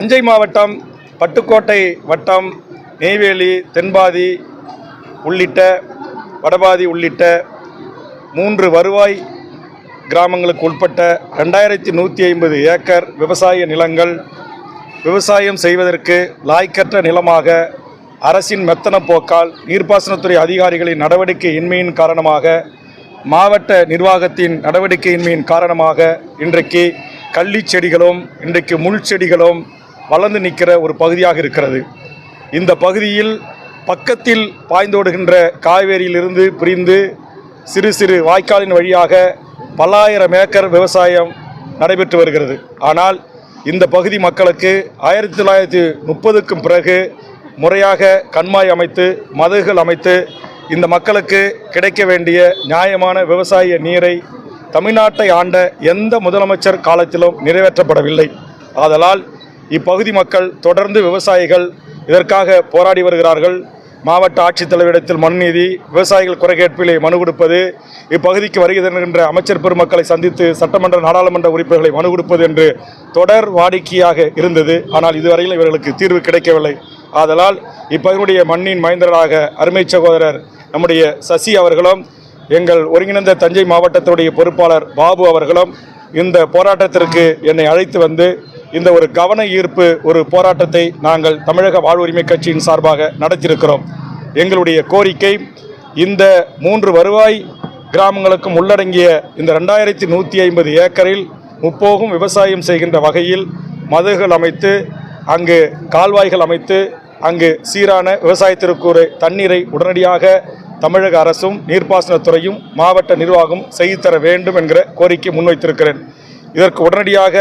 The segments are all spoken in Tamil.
தஞ்சை மாவட்டம் பட்டுக்கோட்டை வட்டம் நெய்வேலி தென்பாதி உள்ளிட்ட வடபாதி உள்ளிட்ட மூன்று வருவாய் கிராமங்களுக்கு உட்பட்ட ரெண்டாயிரத்தி நூற்றி ஐம்பது ஏக்கர் விவசாய நிலங்கள் விவசாயம் செய்வதற்கு லாய்க்கற்ற நிலமாக அரசின் மெத்தன போக்கால் நீர்ப்பாசனத்துறை அதிகாரிகளின் நடவடிக்கையின்மையின் காரணமாக மாவட்ட நிர்வாகத்தின் நடவடிக்கையின்மையின் காரணமாக இன்றைக்கு கள்ளி செடிகளும் இன்றைக்கு முள் செடிகளும் வளர்ந்து நிற்கிற ஒரு பகுதியாக இருக்கிறது. இந்த பகுதியில் பக்கத்தில் பாய்ந்தோடுகின்ற காவேரியிலிருந்து பிரிந்து சிறு சிறு வாய்க்காலின் வழியாக பல்லாயிரம் ஏக்கர் விவசாயம் நடைபெற்று வருகிறது. ஆனால் இந்த பகுதி மக்களுக்கு ஆயிரத்தி தொள்ளாயிரத்தி முப்பதுக்கும் பிறகு முறையாக கண்மாய் அமைத்து மதுகள் அமைத்து இந்த மக்களுக்கு கிடைக்க வேண்டிய நியாயமான விவசாய நீரை தமிழ்நாட்டை ஆண்ட எந்த முதலமைச்சர் காலத்திலும் நிறைவேற்றப்படவில்லை. ஆதலால் இப்பகுதி மக்கள் தொடர்ந்து விவசாயிகள் இதற்காக போராடி வருகிறார்கள். மாவட்ட ஆட்சித்தலைவரிடத்தில் மனு நீதி விவசாயிகள் குறைகேட்பிலே மனு கொடுப்பது இப்பகுதிக்கு வருகை தருகின்ற அமைச்சர் பெருமக்களை சந்தித்து சட்டமன்ற நாடாளுமன்ற உறுப்பினர்களை மனு கொடுப்பது என்று தொடர் வாடிக்கையாக இருந்தது. ஆனால் இதுவரையில் இவர்களுக்கு தீர்வு கிடைக்கவில்லை. ஆதலால் இப்பகுதியுடைய மண்ணின் மைந்தராக அருமை சகோதரர் நம்முடைய சசி அவர்களும் எங்கள் ஒருங்கிணைந்த தஞ்சை மாவட்டத்துடைய பொறுப்பாளர் பாபு அவர்களும் இந்த போராட்டத்திற்கு என்னை அழைத்து வந்து இந்த ஒரு கவன ஈர்ப்பு ஒரு போராட்டத்தை நாங்கள் தமிழக வாழ்வுரிமை கட்சியின் சார்பாக நடத்தியிருக்கிறோம். எங்களுடைய கோரிக்கை இந்த மூன்று வருவாய் கிராமங்களுக்கும் உள்ளடங்கிய இந்த ரெண்டாயிரத்தி நூற்றி ஐம்பது ஏக்கரில் முப்போகும் விவசாயம் செய்கின்ற வகையில் மதுகள் அமைத்து அங்கு கால்வாய்கள் அமைத்து அங்கு சீரான விவசாயத்திற்கு ஒரு தண்ணீரை உடனடியாக தமிழக அரசும் நீர்ப்பாசனத்துறையும் மாவட்ட நிர்வாகம் செய்து தர வேண்டும் என்கிற கோரிக்கை முன்வைத்திருக்கிறேன். இதற்கு உடனடியாக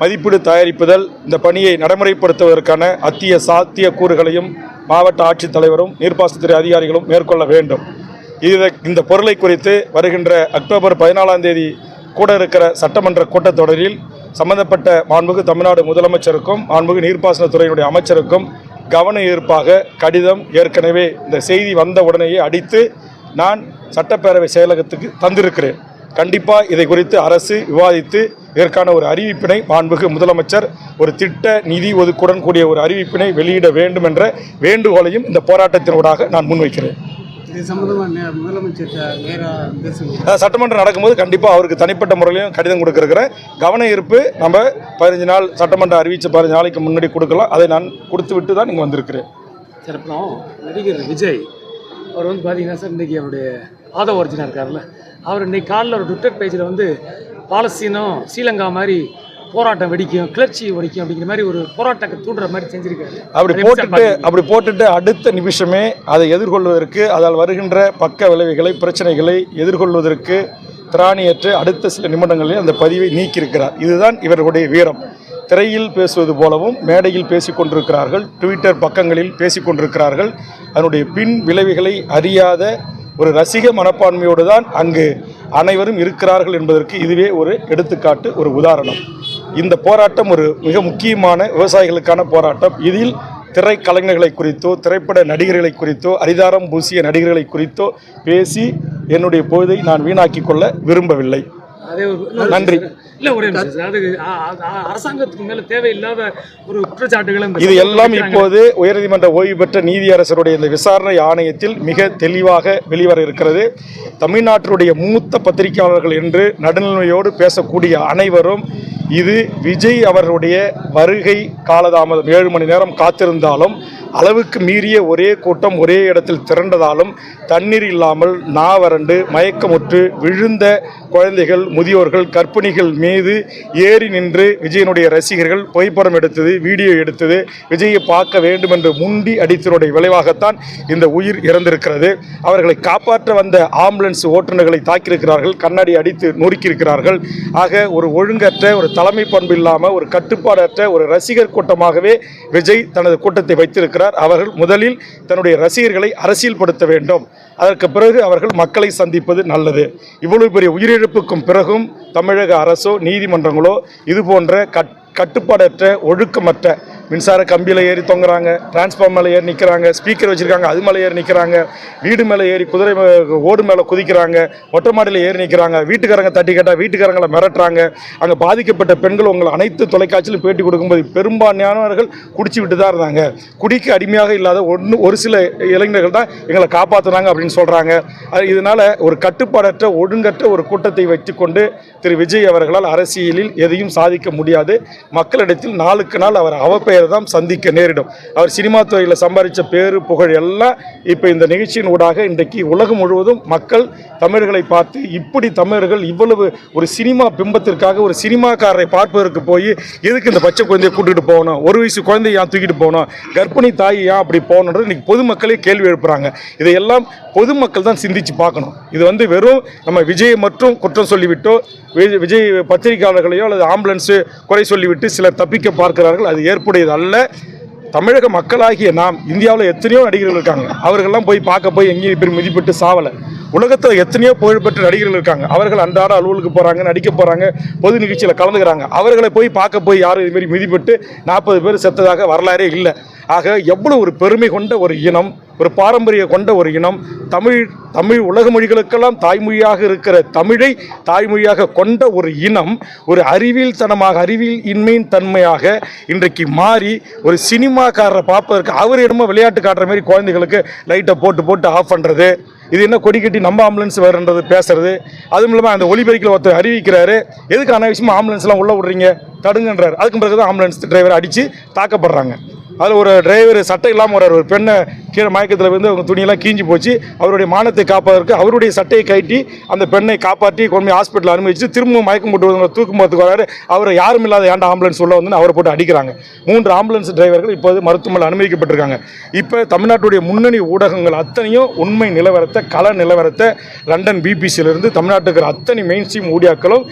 மதிப்பீடு தயாரிப்புதல் இந்த பணியை நடைமுறைப்படுத்துவதற்கான அத்திய சாத்திய கூறுகளையும் மாவட்ட ஆட்சித்தலைவரும் நீர்ப்பாசனத்துறை அதிகாரிகளும் மேற்கொள்ள வேண்டும். இதை இந்த பொருளை குறித்து வருகின்ற அக்டோபர் பதினாலாம் தேதி கூட இருக்கிற சட்டமன்ற கூட்டத்தொடரில் சம்பந்தப்பட்ட மாண்புகு தமிழ்நாடு முதலமைச்சருக்கும் மாண்புகு நீர்ப்பாசனத்துறையினுடைய அமைச்சருக்கும் கவன ஈர்ப்பாக கடிதம் ஏற்கனவே இந்த செய்தி வந்த உடனேயே அடித்து நான் சட்டப்பேரவை செயலகத்துக்கு தந்திருக்கிறேன். கண்டிப்பாக இதை குறித்து அரசு விவாதித்து இதற்கான ஒரு அறிவிப்பினை மாண்புகு முதலமைச்சர் ஒரு திட்ட நிதி ஒதுக்குடன் கூடிய ஒரு அறிவிப்பினை வெளியிட வேண்டும் என்ற வேண்டுகோளையும் இந்த போராட்டத்தினூடாக நான் முன்வைக்கிறேன். சட்டமன்றம் நடக்கும்போது கண்டிப்பாக அவருக்கு தனிப்பட்ட முறையிலையும் கடிதம் கொடுக்குறேன் கவன ஈர்ப்பு நம்ம பதினஞ்சு நாள் சட்டமன்றம் அறிவித்த பதினஞ்சு நாளைக்கு முன்னாடி கொடுக்கலாம். அதை நான் கொடுத்து விட்டு தான் இங்கே வந்திருக்கிறேன். சார் அப்புறம் நடிகர் விஜய் அவர் வந்து பார்த்தீங்கன்னா சார் இன்றைக்கி அவருடைய ஆதவ ஒரிஜினா இருக்கார்ல அவர் இன்னைக்கு காலைல ஒரு ட்விட்டர் பேஜில் வந்து பாலஸ்தீனம் ஸ்ரீலங்கா மாதிரி போராட்டம் வெடிக்கும் கிளர்ச்சி வெடிக்கும் அப்படிங்கிற மாதிரி ஒரு போராட்டத்தை தூண்டுற மாதிரி செஞ்சிருக்காரு. அப்படி போட்டுட்டு? அப்படி போட்டுட்டு அடுத்த நிமிஷமே அதை எதிர்கொள்வதற்கு அதால் வருகின்ற பக்க விளைவுகளை பிரச்சனைகளை எதிர்கொள்வதற்கு திராணியற்று அடுத்த சில நிமிடங்களில் அந்த பதிவை நீக்கியிருக்கிறார். இதுதான் இவர்களுடைய வீரம். திரையில் பேசுவது போலவும் மேடையில் பேசிக் கொண்டிருக்கிறார்கள் ட்விட்டர் பக்கங்களில் பேசிக் கொண்டிருக்கிறார்கள் அதனுடைய பின் விளைவுகளை அறியாத ஒரு ரசிக மனப்பான்மையோடு தான் அங்கு அனைவரும் இருக்கிறார்கள் என்பதற்கு இதுவே ஒரு எடுத்துக்காட்டு ஒரு உதாரணம். இந்த போராட்டம் ஒரு மிக முக்கியமான விவசாயிகளுக்கான போராட்டம். இதில் திரைக்கலைஞர்களை குறித்தோ திரைப்பட நடிகர்களை குறித்தோ அரிதாரம் பூசிய நடிகர்களை குறித்தோ பேசி என்னுடைய பொழுதை நான் வீணாக்கி கொள்ள விரும்பவில்லை. நன்றி. இல்ல ஒரே. அது அரசாங்கத்துக்கு மேல தேவையில்லாத ஒரு குற்றச்சாட்டுகளை இந்த இது எல்லாம். இப்போது உயர்நீதிமன்ற ஓய்வு பெற்ற நீதியரசருடைய இந்த விசாரணை ஆணையத்தில் மிக தெளிவாக வெளிவர இருக்கிறது தமிழ்நாட்டினுடைய மூத்த பத்திரிகையாளர்கள் என்று நடுநிலைமையோடு பேசக்கூடிய அனைவரும் இது விஜய் அவர்களுடைய வருகை காலதாமதம் ஏழு மணி நேரம் காத்திருந்தாலும் அளவுக்கு மீறிய ஒரே கூட்டம் ஒரே இடத்தில் திரண்டதாலும் தண்ணீர் இல்லாமல் நாவரண்டு மயக்கமுற்று விழுந்த குழந்தைகள் முதியோர்கள் கற்பிணிகள் மீது ஏறி நின்று விஜயனுடைய ரசிகர்கள் புகைப்படம் எடுத்தது வீடியோ எடுத்தது. விஜயை பார்க்க வேண்டும் என்று முண்டி அடித்தனுடைய விளைவாகத்தான் இந்த உயிர் இறந்திருக்கிறது. அவர்களை காப்பாற்ற வந்த ஆம்புலன்ஸ் ஓட்டுநர்களை தாக்கியிருக்கிறார்கள். கண்ணாடி அடித்து நொறுக்கியிருக்கிறார்கள். ஆக ஒரு ஒழுங்கற்ற ஒரு தலைமை பண்பு இல்லாமல் ஒரு கட்டுப்பாடற்ற ஒரு ரசிகர் கூட்டமாகவே விஜய் தனது கூட்டத்தை வைத்திருக்கிறார். அவர்கள் முதலில் தன்னுடைய ரசிகர்களை அரசியல்படுத்த வேண்டும். அதற்கு பிறகு அவர்கள் மக்களை சந்திப்பது நல்லது. இவ்வளவு பெரிய உயிரிழப்புக்கும் பிறகும் தமிழக அரசோ நீதிமன்றங்களோ இது போன்ற கட் கட்டுப்பாடற்ற ஒழுக்கமற்ற மின்சார கம்பியில் ஏறி தொங்குறாங்க டிரான்ஸ்ஃபார்ம் மேலே ஏறி நிற்கிறாங்க ஸ்பீக்கர் வச்சுருக்காங்க அது மேலே ஏறி நிற்கிறாங்க வீடு மேலே ஏறி குதிரை ஓடு மேலே குதிக்கிறாங்க மொட்டை மாடியில் ஏறி நிற்கிறாங்க வீட்டுக்காரங்க தட்டி கேட்டால் வீட்டுக்காரங்களை மிரட்டுறாங்க அங்கே பாதிக்கப்பட்ட பெண்கள் உங்களை அனைத்து தொலைக்காட்சியிலும் பேட்டி கொடுக்கும்போது பெரும்பான்மையானவர்கள் குடிச்சு விட்டு தான் இருந்தாங்க. குடிக்கு அடிமையாக இல்லாத ஒன்று ஒரு சில இளைஞர்கள் தான் எங்களை காப்பாற்றுனாங்க அப்படின்னு சொல்கிறாங்க இதனால் ஒரு கட்டுப்பாடற்ற ஒழுங்கற்ற ஒரு கூட்டத்தை வைத்துக்கொண்டு திரு விஜய் அவர்களால் அரசியலில் எதையும் சாதிக்க முடியாது. மக்களிடத்தில் நாளுக்கு நாள் அவர் அவப்பெயர் தான் சந்திக்க நேரிடும். அவர் சினிமா துறையில் சம்பாதிச்ச பேரு புகழ் எல்லாம் இப்போ இந்த நிகழ்ச்சியின் ஊடாக இன்றைக்கு உலகம் முழுவதும் மக்கள் தமிழர்களை பார்த்து இப்படி தமிழர்கள் இவ்வளவு ஒரு சினிமா பிம்பத்திற்காக ஒரு சினிமாக்காரரை பார்ப்பதற்கு போய் எதுக்கு இந்த பச்சை குழந்தையை கூட்டிகிட்டு போகணும்? ஒரு வயசு குழந்தையை ஏன் தூக்கிட்டு போகணும்? கர்ப்பிணி தாய் ஏன் அப்படி போகணுன்றது இன்னைக்கு பொதுமக்களே கேள்வி எழுப்புறாங்க. இதையெல்லாம் பொதுமக்கள் தான் சிந்திச்சு பார்க்கணும். இது வந்து வெறும் நம்ம விஜய் மற்றும் குற்றம் சொல்லிவிட்டோ விஜய் பத்திரிகையாளர்களையோ அல்லது ஆம்புலன்ஸு குறை சொல்லிவிட்டு சிலர் தப்பிக்க பார்க்கிறார்கள். அது ஏற்புடையது அல்ல. தமிழக மக்களாகிய நாம் இந்தியாவில் எத்தனையோ நடிகர்கள் இருக்காங்க. அவர்கள்லாம் போய் பார்க்க போய் எங்கேயும் பெரிய மிதிப்பட்டு சாவலை. உலகத்தில் எத்தனையோ புகழ்பெற்ற நடிகர்கள் இருக்காங்க. அவர்கள் அன்றாட அலுவலுக்கு போகிறாங்க நடிக்க போகிறாங்க பொது நிகழ்ச்சியில் கலந்துக்கிறாங்க. அவர்களை போய் பார்க்க போய் யாரும் இதுமாரி மிதிப்பட்டு நாற்பது பேர் செத்ததாக வரலாறே இல்லை. ஆக எவ்வளோ ஒரு பெருமை கொண்ட ஒரு இனம் ஒரு பாரம்பரிய கொண்ட ஒரு இனம் தமிழ் தமிழ் உலக மொழிகளுக்கெல்லாம் தாய்மொழியாக இருக்கிற தமிழை தாய்மொழியாக கொண்ட ஒரு இனம் ஒரு அறிவியல் தனமாக அறிவியல் இன்மையின் தன்மையாக இன்றைக்கு மாறி ஒரு சினிமாக்காரரை பார்ப்பதற்கு அவர் என்னமோ விளையாட்டு காட்டுற மாதிரி குழந்தைகளுக்கு லைட்டை போட்டு போட்டு ஆஃப் பண்ணுறது இது என்ன கொடி கட்டி நம்ம ஆம்புலன்ஸ் வேறுன்றது பேசுறது. அதுவும் இல்லாமல் அந்த ஒலிபெருக்கில் ஒருத்தர் அறிவிக்கிறாரு. எதுக்கு அனாவசியமாக ஆம்புலன்ஸ்லாம் உள்ளே விடுறீங்க? தடுங்கன்றார். அதுக்கு பிறகு தான் ஆம்புலன்ஸ் டிரைவர் அடித்து தாக்கப்படுறாங்க. அதில் ஒரு டிரைவர் சட்டை இல்லாமல் வர்றார் ஒரு பெண்ணை கீழே மயக்கத்தில் வந்து அவங்க துணியெல்லாம் கீஞ்சி போச்சு. அவருடைய மானத்தை காப்பதற்கு அவருடைய சட்டையை கட்டி அந்த பெண்ணை காப்பாற்றி கொண்டு ஹாஸ்பிட்டல் அனுமதிச்சு திரும்பவும் மயக்கம் போட்டு வந்து தூக்கும் போகிறதுக்கு வராரு. அவரை யாரும் இல்லாத ஏன்டா ஆம்புலன்ஸ் உள்ள வந்து அவரை போட்டு அடிக்கிறாங்க. மூன்று ஆம்புலன்ஸ் டிரைவர்கள் இப்போது மருத்துவமனையில் அனுமதிக்கப்பட்டிருக்காங்க. இப்போ தமிழ்நாட்டுடைய முன்னணி ஊடகங்கள் அத்தனையும் உண்மை நிலவரத்தை கல நிலவரத்தை லண்டன் பிபிசியிலிருந்து தமிழ்நாட்டுக்கு அத்தனை மெயின் ஸ்ட்ரீம் ஊடியாக்களும்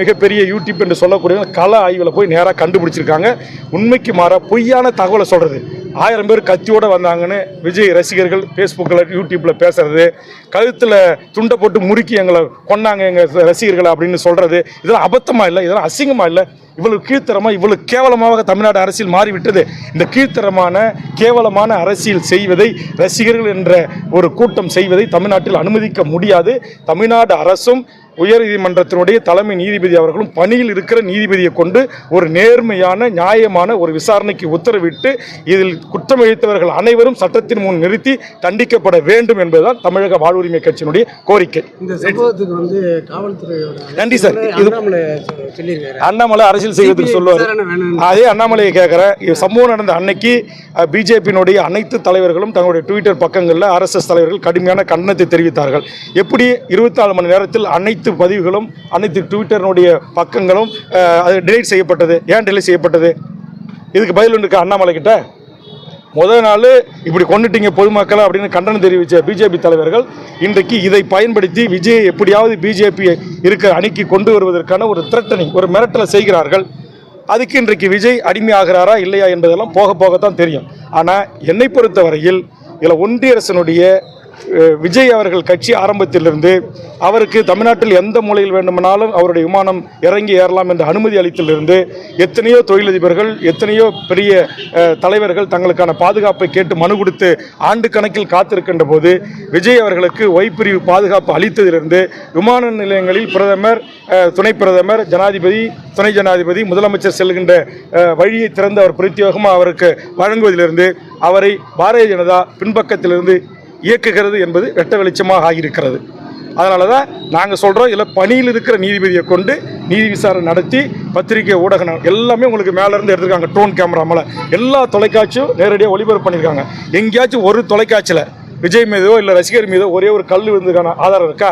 மிகப்பெரிய யூடியூப் என்று சொல்லக்கூடிய கல ஆய்வில் போய் நேராக கண்டுபிடிச்சிருக்காங்க. உண்மைக்கு மாற பொய்யான தகவலை சொல்கிறது ஆயிரம் பேர் கத்தியோடு வந்தாங்கன்னு விஜய் ரசிகர்கள் ஃபேஸ்புக்கில் யூடியூப்பில் பேசுறது கழுத்தில் துண்டை போட்டு முறுக்கி எங்களை கொண்டாங்க எங்கள் ரசிகர்களை அப்படின்னு சொல்கிறது இதெல்லாம் அபத்தமாக இல்லை இதெல்லாம் அசிங்கமாக இல்லை. இவ்வளவு கீழ்த்தரமாக இவ்வளவு கேவலமாக தமிழ்நாடு அரசியல் மாறிவிட்டது. இந்த கீழ்த்தரமான கேவலமான அரசியல் செய்வதை ரசிகர்கள் என்ற ஒரு கூட்டம் செய்வதை தமிழ்நாட்டில் அனுமதிக்க முடியாது. தமிழ்நாடு அரசும் உயர்நீதிமன்றத்தினுடைய தலைமை நீதிபதி அவர்களும் பணியில் இருக்கிற நீதிபதியை கொண்டு ஒரு நேர்மையான நியாயமான ஒரு விசாரணைக்கு உத்தரவிட்டு இதில் குற்றம் இழைத்தவர்கள் அனைவரும் சட்டத்தின் முன் நிறுத்தி தண்டிக்கப்பட வேண்டும் என்பதுதான் தமிழக வாழ்வுரிமை கட்சியினுடைய கோரிக்கை. இந்த சம்பவத்துக்கு வந்து காவல்துறையோட நன்றி சார். இது அண்ணாமலை அரசியல் செய்வதற்கு சொல்லுவார். அதே அண்ணாமலையை கேட்குறேன். சம்பவம் நடந்த அன்னைக்கு பிஜேபியினுடைய அனைத்து தலைவர்களும் தங்களுடைய ட்விட்டர் பக்கங்களில் ஆர்எஸ்எஸ் தலைவர்கள் கடுமையான கண்டனத்தை தெரிவித்தார்கள். எப்படி இருபத்தி நாலு மணி நேரத்தில் அனைத்து அனைத்து பதிவுகளும் அனைத்து ட்விட்டரினுடைய பக்கங்களும் அது டிலீட் செய்யப்பட்டது. ஏன் டிலீட் செய்யப்பட்டது? இதுக்கு பதில் இருக்கா? அண்ணாமலை கிட்ட? முதல் நாள் இப்படி கொண்டுட்டீங்க பொதுமக்களை அப்படின்னு கண்டனம் தெரிவித்த பிஜேபி தலைவர்கள் இன்றைக்கு இதை பயன்படுத்தி விஜய் எப்படியாவது பிஜேபி இருக்கிற அணிக்கு கொண்டு வருவதற்கான ஒரு திரட்டனை ஒரு மிரட்டலை செய்கிறார்கள். அதுக்கு இன்றைக்கு விஜய் அடிமையாகிறாரா இல்லையா என்பதெல்லாம் போக போகத்தான் தெரியும். ஆனால் என்னை பொறுத்தவரையில் இதில் ஒன்றிய அரசனுடைய விஜய் அவர்கள் கட்சி ஆரம்பத்திலிருந்து அவருக்கு தமிழ்நாட்டில் எந்த மூலையில் வேண்டுமானாலும் அவருடைய விமானம் இறங்கி ஏறலாம் என்ற அனுமதி அளித்திலிருந்து எத்தனையோ தொழிலதிபர்கள் எத்தனையோ பெரிய தலைவர்கள் தங்களுக்கான பாதுகாப்பை கேட்டு மனு கொடுத்து ஆண்டு கணக்கில் காத்திருக்கின்ற போது விஜய் அவர்களுக்கு ஒய்பிரிவு பாதுகாப்பு அளித்ததிலிருந்து விமான நிலையங்களில் பிரதமர் துணை பிரதமர் ஜனாதிபதி துணை ஜனாதிபதி முதலமைச்சர் செல்கின்ற வழியை திறந்து அவர் பிரத்யோகமாக அவருக்கு வழங்குவதிலிருந்து அவரை பாரதிய ஜனதா பின்பக்கத்திலிருந்து இயக்குகிறது என்பது வெட்ட வெளிச்சமாக ஆகியிருக்கிறது. அதனால தான் நாங்கள் சொல்கிறோம் இல்லை பணியில் இருக்கிற நீதிபதியை கொண்டு நீதி விசாரணை நடத்தி பத்திரிகை ஊடகங்கள் எல்லாமே உங்களுக்கு மேலேருந்து எடுத்திருக்காங்க ட்ரோன் கேமரா மேலே. எல்லா தொலைக்காட்சியும் நேரடியாக ஒளிபரப்பு பண்ணியிருக்காங்க. எங்கேயாச்சும் ஒரு தொலைக்காட்சியில் விஜய் மீதோ இல்லை ரசிகர் மீதோ ஒரே ஒரு கல் விழுந்ததுக்கான ஆதாரம் இருக்கா?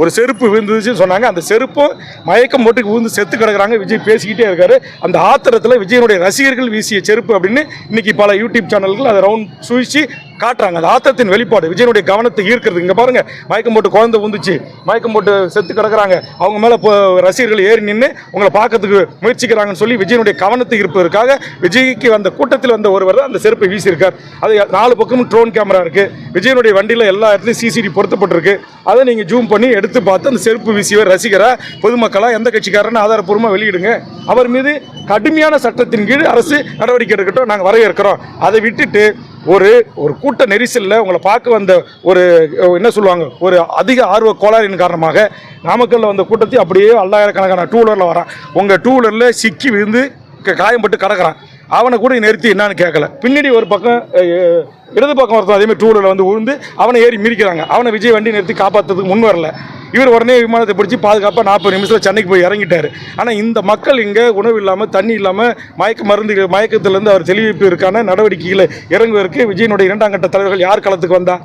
ஒரு செருப்பு விழுந்துச்சுன்னு சொன்னாங்க. அந்த செருப்பும் மயக்கம் போட்டு விழுந்து செத்து கிடக்குறாங்க. விஜய் பேசிக்கிட்டே இருக்காரு. அந்த ஆத்திரத்தில் விஜயனுடைய ரசிகர்கள் வீசிய செருப்பு அப்படின்னு இன்னைக்கு பல யூடியூப் சேனல்கள் அதை ரவுண்ட் சுழிச்சு காட்டுறாங்க. அந்த ஆத்தத்தின் வெளிப்பாடு விஜயனுடைய கவனத்தை ஈர்க்கிறது. இங்கே பாருங்க மயக்கம் போட்டு குழந்தை உந்துச்சு. மயக்கம் போட்டு செத்து கிடக்குறாங்க. அவங்க மேலே இப்போ ரசிகர்கள் ஏறி நின்று உங்களை பார்க்கறதுக்கு முயற்சிக்கிறாங்கன்னு சொல்லி விஜயனுடைய கவனத்தை ஈர்ப்பதற்காக விஜய்க்கு வந்த கூட்டத்தில் வந்த ஒருவர் அந்த செருப்பை வீசியிருக்கார். அது நாலு பக்கமும் ட்ரோன் கேமரா இருக்குது விஜயனுடைய வண்டியில் எல்லா இடத்துலையும் சிசிடி பொருத்தப்பட்டிருக்கு. அதை நீங்கள் ஜூம் பண்ணி எடுத்து பார்த்து அந்த செருப்பு வீசியவர் ரசிகரா பொதுமக்களாக எந்த கட்சிக்காரன்னு ஆதாரப்பூர்வமாக வெளியிடுங்க. அவர் மீது கடுமையான சட்டத்தின் கீழ் அரசு நடவடிக்கை எடுக்கட்டும் நாங்கள் வரவேற்கிறோம். அதை விட்டுட்டு ஒரு ஒரு கூட்ட நெரிசலில் உங்களை பார்க்க வந்த ஒரு என்ன சொல்லுவாங்க ஒரு அதிக ஆர்வ கோளாறின் காரணமாக நாமக்கல்ல வந்த கூட்டத்தை அப்படியே அல்லாயிரக்கணக்கான டூ வீலரில் வரான். உங்கள் டூ வீலரில் சிக்கி விழுந்து காயம்பட்டு கிடக்கிறான். அவனை கூட நிறுத்தி என்னான்னு கேட்கல பின்னாடி ஒரு பக்கம் இடது பக்கம் ஒருத்தன் அதேமாதிரி டூ வீலரில் வந்து உழுந்து அவனை ஏறி மிரிக்கிறாங்க அவனை விஜய் வண்டி நிறுத்தி காப்பாற்றுறதுக்கு முன் வரல. இவர் உடனே விமானத்தை பிடிச்சி பாதுகாப்பாக நாற்பது நிமிஷத்தில் சென்னைக்கு போய் இறங்கிட்டாரு. ஆனால் இந்த மக்கள் இங்கே உணவு இல்லாமல் தண்ணி இல்லாமல் மயக்க மருந்து மயக்கத்திலேருந்து அவர் தெளிவிப்பிற்கான நடவடிக்கைகளை இறங்குவதற்கு விஜயனுடைய இரண்டாம் கட்ட தலைவர்கள் யார் களத்துக்கு வந்தா?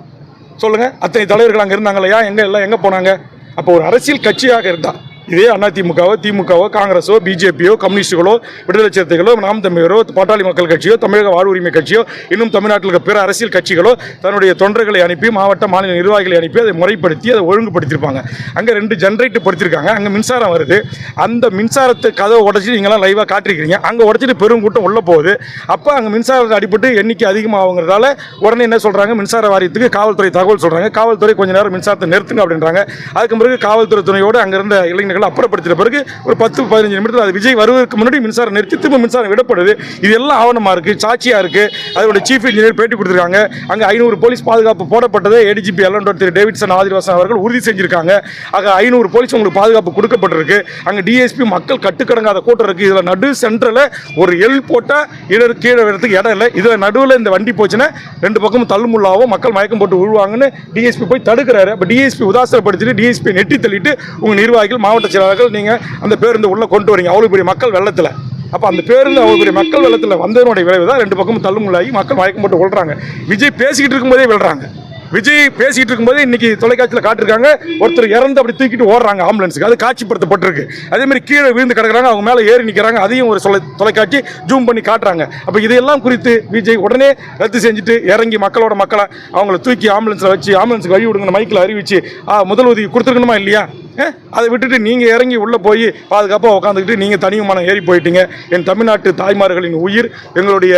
சொல்லுங்கள் அத்தனை தலைவர்கள் அங்கே இருந்தாங்களையா எங்கே எல்லாம் எங்கே போனாங்க? அப்போ ஒரு அரசியல் கட்சியாக இருந்தால் இதே அதிமுகவோ திமுகவோ காங்கிரஸோ பிஜேபியோ கம்யூனிஸ்டுகளோ விடுதலை சிறுத்தைகளோ நாம் தமிழரோ பாட்டாளி மக்கள் கட்சியோ தமிழக வாழ்வுரிமை கட்சியோ இன்னும் தமிழ்நாட்டில் இருக்கிற பிற அரசியல் கட்சிகளோ தன்னுடைய தொண்டர்களை அனுப்பி மாவட்ட மாநில நிர்வாகிகளை அனுப்பி அதை முறைப்படுத்தி அதை ஒழுங்குபடுத்தியிருப்பாங்க. அங்கே ரெண்டு ஜென்ரேட்டர் பொறுத்திருக்காங்க. அங்கே மின்சாரம் வருது. அந்த மின்சாரத்தை கதவை உடச்சி நீங்களாம் லைவாக காட்டிருக்கிறீங்க. அங்கே உடச்சிட்டு பெரும் கூட்டம் உள்ள போகுது. அப்போ அங்கே மின்சாரத்தை அடிபட்டு எண்ணிக்கை அதிகமாகுங்கிறதால உடனே என்ன சொல்கிறாங்க மின்சார வாரியத்துக்கு காவல்துறை தகவல் சொல்கிறாங்க காவல்துறை கொஞ்ச நேரம் மின்சாரத்தை நிறுத்துங்க அப்படின்றாங்க. அதுக்கு பிறகு காவல்துறை துணையோடு அங்கே இருந்த இளைஞர்கள் அப்புறப்படுத்தின பிறகு ஒரு பத்து பதினஞ்சு நிமிடத்தில் அது விஜய் வருவதற்கு முன்னாடி மின்சாரம் நிறுத்தி திரும்ப மின்சாரம் விடப்படுது. இது எல்லாம் ஆவணமாக இருக்குது சாட்சியாக இருக்குது அதோட சீஃப் இன்ஜினியர் பேட்டி கொடுத்துருக்காங்க. அங்கே ஐநூறு போலீஸ் பாதுகாப்பு போடப்பட்டதை. ஏடிஜிபி எல்லோட திரு டேவிட்சன் ஆதிவாசன் அவர்கள் உறுதி செஞ்சிருக்காங்க. ஆக ஐநூறு போலீஸ் உங்களுக்கு பாதுகாப்பு கொடுக்கப்பட்டிருக்கு. அங்கே டிஎஸ்பி மக்கள் கட்டுக்கடங்காத கூட்டம் இருக்குது இதில் நடு சென்டரில் ஒரு எல் போட்டால் இடர் கீழே வரதுக்கு இடம் இல்லை. இதில் நடுவில் இந்த வண்டி போச்சுன்னா ரெண்டு பக்கமும் தள்ளுமுள்ளாவும் மக்கள் மயக்கம் போட்டு விழுவாங்கன்னு டிஎஸ்பி போய் தடுக்கிறாரு. அப்போ டிஎஸ்பி உதாசனப்படுத்திட்டு டிஎஸ்பி நெட்டி தள்ளிட்டு உங்கள் நிர்வாகிகள் மாவட்ட செயலாளர்கள் நீங்கள் அந்த பேருந்து உள்ளே கொண்டு வரீங்க. அவ்வளோ பெரிய மக்கள் வெள்ளத்தில். அப்போ அந்த பேருந்து அவ்வளோ பெரிய மக்கள் வெள்ளத்தில் வந்ததனுடைய விளைவு தான் ரெண்டு பக்கமும் தள்ளுமுள்ளாகி மக்கள் மயக்கம் போட்டு விழுறாங்க விஜய் பேசிக்கிட்டு இருக்கும்போதே விழுறாங்க. விஜய் பேசிட்டு இருக்கும்போது இன்னைக்கு தொலைக்காட்சியில் காட்டிருக்காங்க ஒருத்தர் இறந்து அப்படி தூக்கிட்டு ஓடுறாங்க ஆம்புலன்ஸுக்கு அது காட்சிப்படுத்தப்பட்டிருக்கு. அதே மாதிரி கீழே விழுந்து கிடக்குறாங்க. அவங்க மேலே ஏறி நிற்கிறாங்க அதையும் ஒரு தொலை தொலைக்காட்சி ஜூம் பண்ணி காட்டுறாங்க. அப்போ இதையெல்லாம் குறித்து விஜய் உடனே ரத்து செஞ்சுட்டு இறங்கி மக்களோட மக்களை அவங்கள தூக்கி ஆம்புலன்ஸில் வச்சு ஆம்புலன்ஸுக்கு வழி விடுங்க மைக்கில் அறிவிச்சு ஆ, முதல் உதவி கொடுத்துருக்கணுமா இல்லையா? அதை விட்டுட்டு நீங்கள் இறங்கி உள்ளே போய் பாதுகாப்பாக உட்காந்துக்கிட்டு நீங்கள் தனியுமானம் ஏறி போயிட்டீங்க. என் தமிழ்நாட்டு தாய்மார்களின் உயிர் எங்களுடைய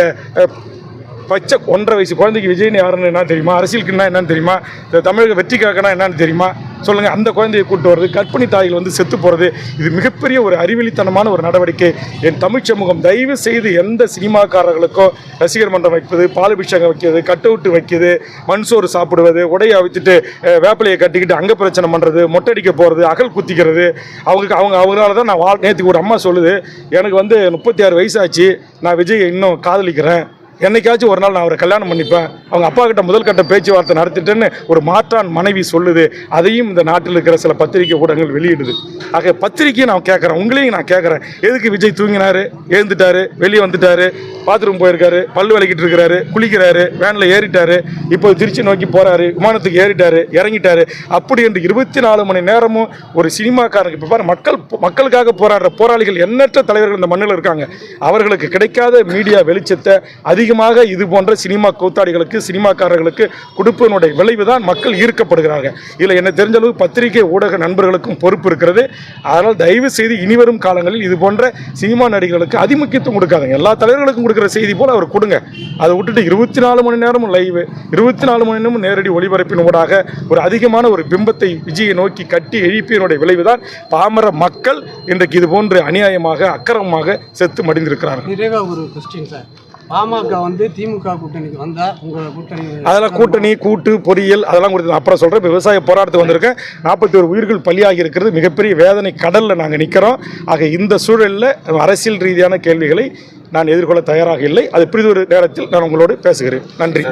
பச்சை ஒன்றரை வயசு குழந்தைக்கு விஜய்னு யாருன்னு என்ன தெரியுமா? அரசியலுக்குன்னா என்னன்னு தெரியுமா? இந்த தமிழக வெற்றிக்காகனா என்னன்னு தெரியுமா? சொல்லுங்க. அந்த குழந்தையை கூட்டு வர்றது கற்பிணி தாய்கள் வந்து செத்து போகிறது இது மிகப்பெரிய ஒரு அறிவிலித்தனமான ஒரு நடவடிக்கை. என் தமிழ் சமூகம் தயவு செய்து எந்த சினிமாக்காரர்களுக்கோ ரசிகர் மன்றம் வைப்பது பாலபிஷேகம் வைக்கிறது கட் வைக்கிறது மண் சோறு சாப்பிடுவது உடையை அவித்துட்டு வேப்பிலையை கட்டிக்கிட்டு அங்க பிரச்சனை பண்ணுறது மொட்டடிக்க போகிறது அகல் குத்திக்கிறது. அவங்களுக்கு அவங்க அவங்களால தான் நான் வாழ் நேற்றுக்கு ஒரு அம்மா சொல்லுது எனக்கு வந்து முப்பத்தி ஆறு வயசாச்சு நான் விஜய் இன்னும் காதலிக்கிறேன். என்னைக்காச்சும் ஒரு நாள் நான் அவரை கல்யாணம் பண்ணிப்பேன். அவங்க அப்பா கிட்ட முதல் கட்ட பேச்சுவார்த்தை நடத்திட்டேன்னு ஒரு மாற்றான் மனைவி சொல்லுது. அதையும் இந்த நாட்டில் இருக்கிற சில பத்திரிகை ஊடகங்கள் வெளியிடுது. ஆக பத்திரிக்கையை நான் கேட்குறேன். உங்களையும் நான் கேட்குறேன். எதுக்கு விஜய் தூங்கினாரு? எழுந்துட்டாரு. வெளியே வந்துட்டாரு. பாத்ரூம் போயிருக்காரு. பல்லு விளக்கிட்டு இருக்கிறாரு. குளிக்கிறாரு. வேனில் ஏறிட்டாரு. இப்போ திருச்சி நோக்கி போறாரு. விமானத்துக்கு ஏறிட்டாரு. இறங்கிட்டாரு. அப்படி என்று இருபத்தி நாலு மணி நேரமும் ஒரு சினிமாக்காரருக்கு இப்போ பாரு மக்கள் மக்களுக்காக போராடுற போராளிகள் எண்ணற்ற தலைவர்கள் இந்த மண்ணில் இருக்காங்க. அவர்களுக்கு கிடைக்காத மீடியா வெளிச்சத்தை அதிகமாக இது போன்ற சினிமா கூத்தாடிகளுக்கு சினிமாக்காரர்களுக்கு கொடுப்பதனுடைய விளைவு தான் மக்கள் ஈர்க்கப்படுகிறார்கள் இதில் என்ன தெரிஞ்ச அளவு பத்திரிகை ஊடக நண்பர்களுக்கும் பொறுப்பு இருக்கிறது. அதனால் தயவு செய்து இனிவரும் காலங்களில் இது போன்ற சினிமா நடிகர்களுக்கு அதிமுக்கியத்துவம் கொடுக்காதுங்க. எல்லா தலைவர்களுக்கும் கொடுக்குற செய்தி போல் அவர் கொடுங்க. அதை விட்டுட்டு இருபத்தி நாலு மணி நேரமும் லைவ் இருபத்தி நாலு மணி நேரமும் நேரடி ஒளிபரப்பின் ஊடாக ஒரு அதிகமான ஒரு பிம்பத்தை விஜயை நோக்கி கட்டி எழுப்பியனுடைய விளைவு தான் பாமர மக்கள் இன்றைக்கு இது போன்று அநியாயமாக அக்கிரமமாக செத்து மடிந்திருக்கிறார்கள். நிறைவாக ஒரு கொஸ்டின் சார் பாமக வந்து திமுக கூட்டணிக்கு வந்தா உங்க கூட்டணி அதெல்லாம் கூட்டணி கூட்டு பொறியியல் அதெல்லாம் கொடுத்து அப்புறம் சொல்கிறேன் விவசாய போராட்டத்துக்கு வந்திருக்கேன். நாற்பத்தி ஒரு உயிர்கள் பலியாகி இருக்கிறது மிகப்பெரிய வேதனை கடலில் நாங்கள் நிற்கிறோம் ஆக இந்த சூழலில் அரசியல் ரீதியான கேள்விகளை நான் எதிர்கொள்ள தயாராக இல்லை. அது பிறிதொரு நேரத்தில் நான் உங்களோடு பேசுகிறேன். நன்றி.